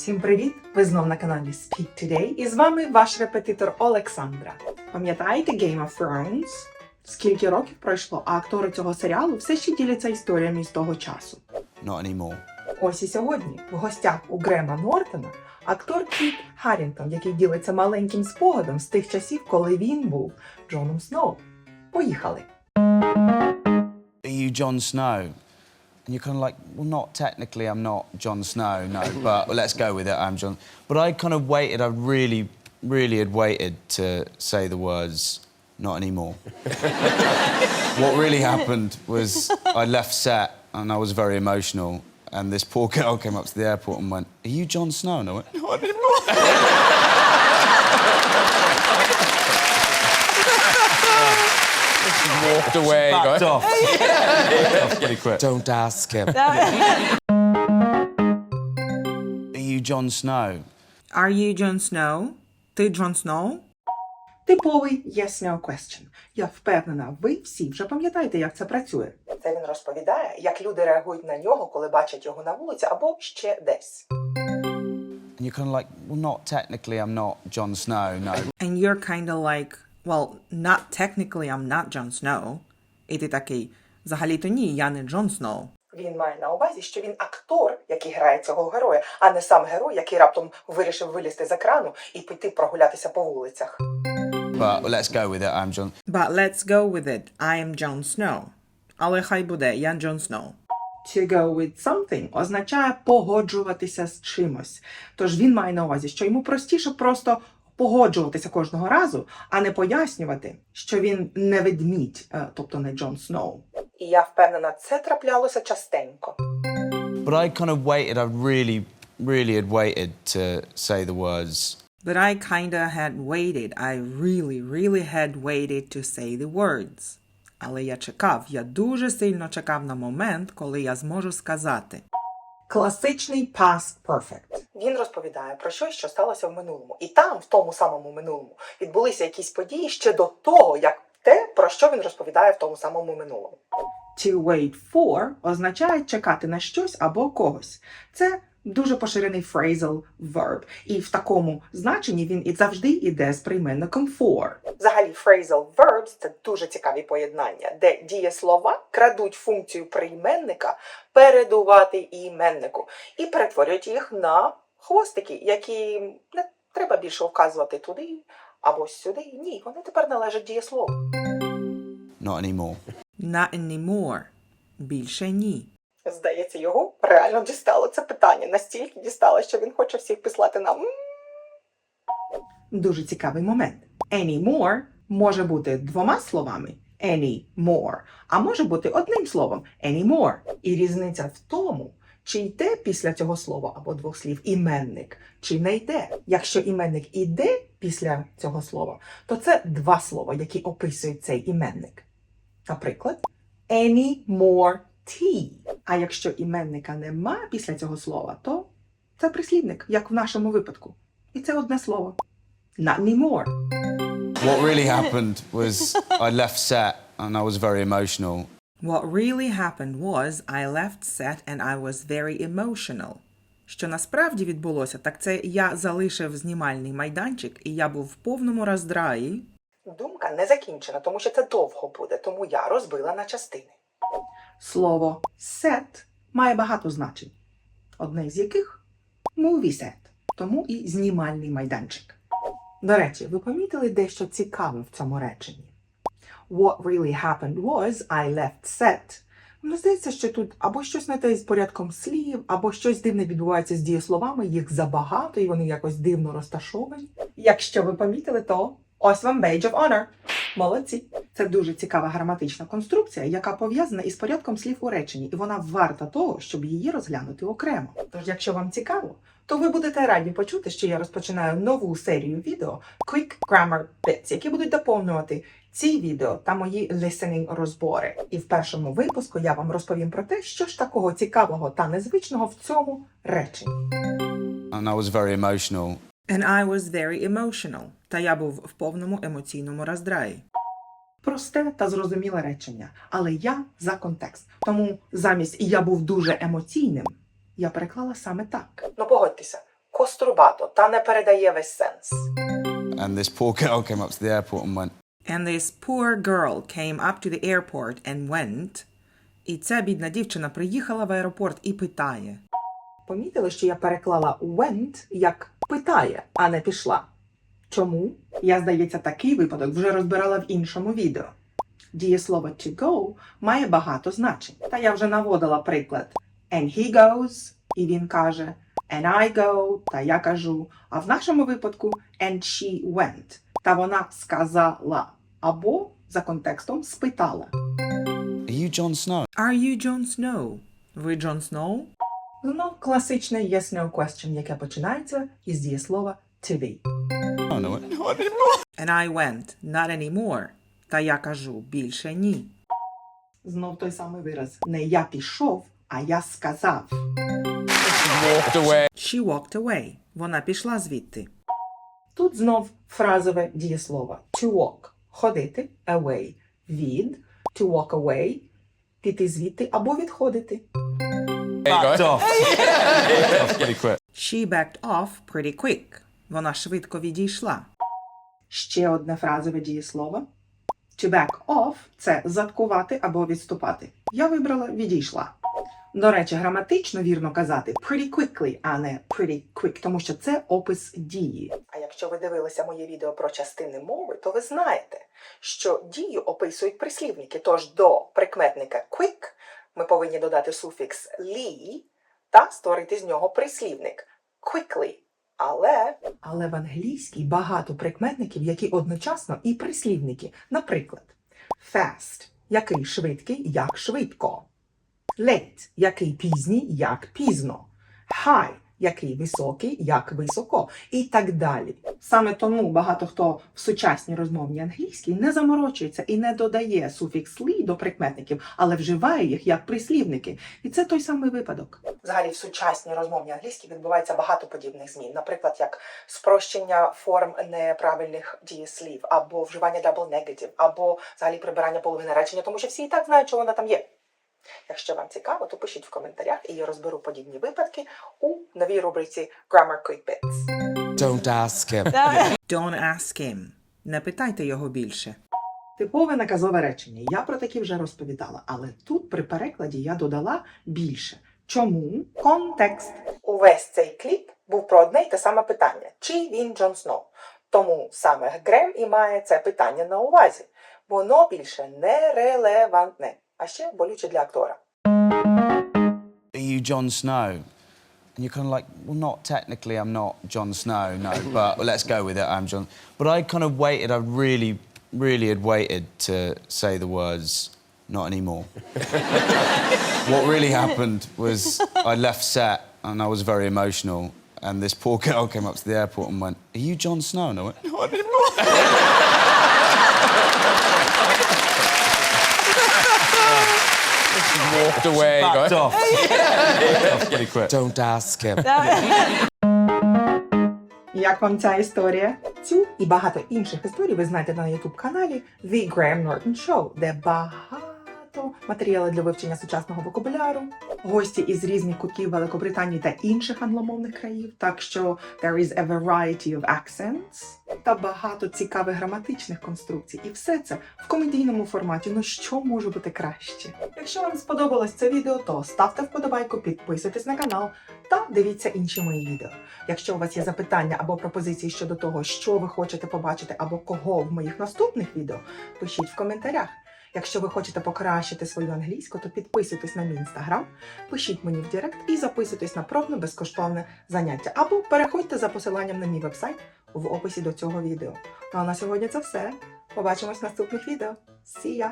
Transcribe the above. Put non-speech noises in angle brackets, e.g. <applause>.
Всім привіт! Ви знов на каналі Speak Today і з вами ваш репетитор Олександра. Пам'ятаєте Game of Thrones? Скільки років пройшло, а актори цього серіалу все ще діляться історіями з того часу. Not anymore. Ось і сьогодні в гостях у Грема Нортона актор Кіт Харрінгтон, який ділиться маленьким спогадом з тих часів, коли він був Джоном Сноу. Поїхали! Are you Jon Snow? And you're kind of like, well, not technically, I'm not Jon Snow, no, but let's go with it, I'm Jon. But I kind of waited, I really, really had waited to say the words, not anymore. <laughs> what really happened was I left set and I was very emotional. And this poor girl came up to the airport and went, Are you Jon Snow? And I went, Not anymore. <laughs> walked away. Backed going, off. Off pretty quick. Don't ask him. Are you Jon Snow? Are you Jon Snow? Ти Джон Сноу? Типовий yes no question. Я впевнена, ви всі вже пам'ятаєте, як це працює. Це він розповідає, як люди реагують на нього, коли бачать його на вулиці або ще десь. And you're kind of like, well, not technically, I'm not Jon Snow, no. And you're kind of like, well, not technically I'm not Jon Snow. І ти такий, взагалі-то ні, я не Джон Сноу. Він має на увазі, що він актор, який грає цього героя, а не сам герой, який раптом вирішив вилізти з екрану і піти прогулятися по вулицях. But let's go with it, I'm Jon. But let's go with it. I am Jon Snow. Але хай буде, я Джон Сноу. To go with something означає погоджуватися з чимось. Тож він має на увазі, що йому простіше просто погоджуватися кожного разу, а не пояснювати, що він не ведмідь, е, тобто не Джон Сноу. І я впевнена, це траплялося частенько. But I kind of waited, I really, really had waited to say the words, But I kinda had waited. I really, really had waited to say the words. Але я чекав, я дуже сильно чекав на момент, коли я зможу сказати. Класичний past perfect. Він розповідає про щось, що сталося в минулому. І там, в тому самому минулому, відбулися якісь події ще до того, як те, про що він розповідає в тому самому минулому. To wait for означає чекати на щось або когось. Це дуже поширений phrasal verb. І в такому значенні він і завжди йде з прийменником for. Взагалі, phrasal verbs – це дуже цікаві поєднання, де дієслова крадуть функцію прийменника передувати іменнику і перетворюють їх на хвостики, які не треба більше вказувати туди або сюди. Ні, вони тепер належать дієслову. not anymore. Not anymore. Більше ні. Здається, його реально дістало це питання. Настільки дістало, що він хоче всіх післати нам. Дуже цікавий момент. Anymore може бути двома словами anymore, а може бути одним словом anymore. І різниця в тому, чи йде після цього слова або двох слів іменник, чи не йде. Якщо іменник іде після цього слова, то це два слова, які описують цей іменник. Наприклад, any more tea. А якщо іменника нема після цього слова, то це прислівник, як в нашому випадку. І це одне слово. Not anymore. What really happened was I left set and I was very emotional. What really happened was I left set and I was very emotional. Що насправді відбулося, так це я залишив знімальний майданчик, і я був в повному роздраї. Думка не закінчена, тому що це довго буде, тому я розбила на частини. Слово set має багато значень, одне з яких movie set, тому і знімальний майданчик. До речі, ви помітили дещо цікаве в цьому реченні? What really happened was I left set. Мені здається, що тут або щось не те з порядком слів, або щось дивне відбувається з дієсловами, їх забагато і вони якось дивно розташовані. Якщо ви помітили, то ось вам badge of honor. Молодці. Це дуже цікава граматична конструкція, яка пов'язана із порядком слів у реченні, і вона варта того, щоб її розглянути окремо. Тож, якщо вам цікаво, то ви будете раді почути, що я розпочинаю нову серію відео Quick Grammar Bits, які будуть доповнювати ці відео та мої listening розбори. І в першому випуску я вам розповім про те, що ж такого цікавого та незвичного в цьому реченні. And I was very emotional. And I was very emotional. Та я був в повному емоційному роздраї. Просте та зрозуміле речення, але я за контекст. Тому замість я був дуже емоційним, я переклала саме так. Ну погодьтеся, кострубато та не передає весь сенс. And this poor girl came up to the airport and went, And this poor girl came up to the airport and went. І ця бідна дівчина приїхала в аеропорт і питає. Помітили, що я переклала went як питає, а не пішла. Чому? Я, здається, такий випадок вже розбирала в іншому відео. Дієслово to go має багато значень. Та я вже наводила приклад and he goes, і він каже and I go, та я кажу. А в нашому випадку and she went, та вона сказала або за контекстом спитала. Are you Jon Snow? Are you Jon Snow? Ви Джон Сноу? Знов класичне yes-no question, яке починається із дієслова to be. Oh, no. And I went. Not anymore. Та я кажу, більше ні. Знов той самий вираз. Не я пішов, а я сказав. Walked away. She walked away. Вона пішла звідти. Тут знов фразове дієслово to walk ходити away від to walk away піти звідти або відходити. Backed off. Pretty quick. She backed off pretty quick. Вона швидко відійшла. Ще одне фразове дієслово. To back off це заткувати або відступати. Я вибрала відійшла. До речі, граматично вірно казати pretty quickly, а не pretty quick, тому що це опис дії. А якщо ви дивилися моє відео про частини мови, то ви знаєте, що дію описують прислівники. Тож до прикметника quick ми повинні додати суфікс лі та створити з нього прислівник quickly. Але але в англійській багато прикметників, які одночасно і прислівники. Наприклад, fast, який швидкий, як швидко. Late, який пізній, як пізно. High, який високий, як високо. І так далі. Саме тому багато хто в сучасній розмовній англійській не заморочується і не додає суфікс «ли» до прикметників, але вживає їх як прислівники. І це той самий випадок. Взагалі в сучасній розмовній англійській відбувається багато подібних змін. Наприклад, як спрощення форм неправильних дієслів, або вживання double negative, або взагалі прибирання половини речення, тому що всі і так знають, що вона там є. Якщо вам цікаво, то пишіть в коментарях, і я розберу подібні випадки у новій рубриці Grammar Quick Bits. Don't ask him. Don't ask him. Не питайте його більше. Типове наказове речення. Я про такі вже розповідала, але тут при перекладі я додала більше. Чому? Контекст. Увесь цей кліп був про одне й те саме питання: чи він Джон Сноу? Тому саме Грем і має це питання на увазі. Воно більше нерелевантне, а ще болюче для актора. Are you Jon Snow? And you're kind of like, well, not technically, I'm not Jon Snow, no, <laughs> but well, let's go with it, I'm Jon. But I kind of waited, I really, really had waited to say the words, not anymore. <laughs> what really happened was I left set and I was very emotional. And this poor girl came up to the airport and went, Are you Jon Snow? And I went, Not anymore. <laughs> walked away. Backed going, off. Pretty quick. Don't ask him. Як вам ця історія? Цю і багато інших історій ви знаєте на youtube каналі The Graham Norton Show, де багато матеріалу для вивчення сучасного вокабуляру, гості із різних кутків Великобританії та інших англомовних країв. Так що there is a variety of accents та багато цікавих граматичних конструкцій. І все це в комедійному форматі. Ну що може бути краще? Якщо вам сподобалось це відео, то ставте вподобайку, підписуйтесь на канал та дивіться інші мої відео. Якщо у вас є запитання або пропозиції щодо того, що ви хочете побачити або кого в моїх наступних відео, пишіть в коментарях. Якщо ви хочете покращити свою англійську, то підписуйтесь на мій інстаграм, пишіть мені в Директ і записуйтесь на пробне безкоштовне заняття. Або переходьте за посиланням на мій вебсайт в описі до цього відео. Ну а на сьогодні це все. Побачимось в наступних відео. See ya!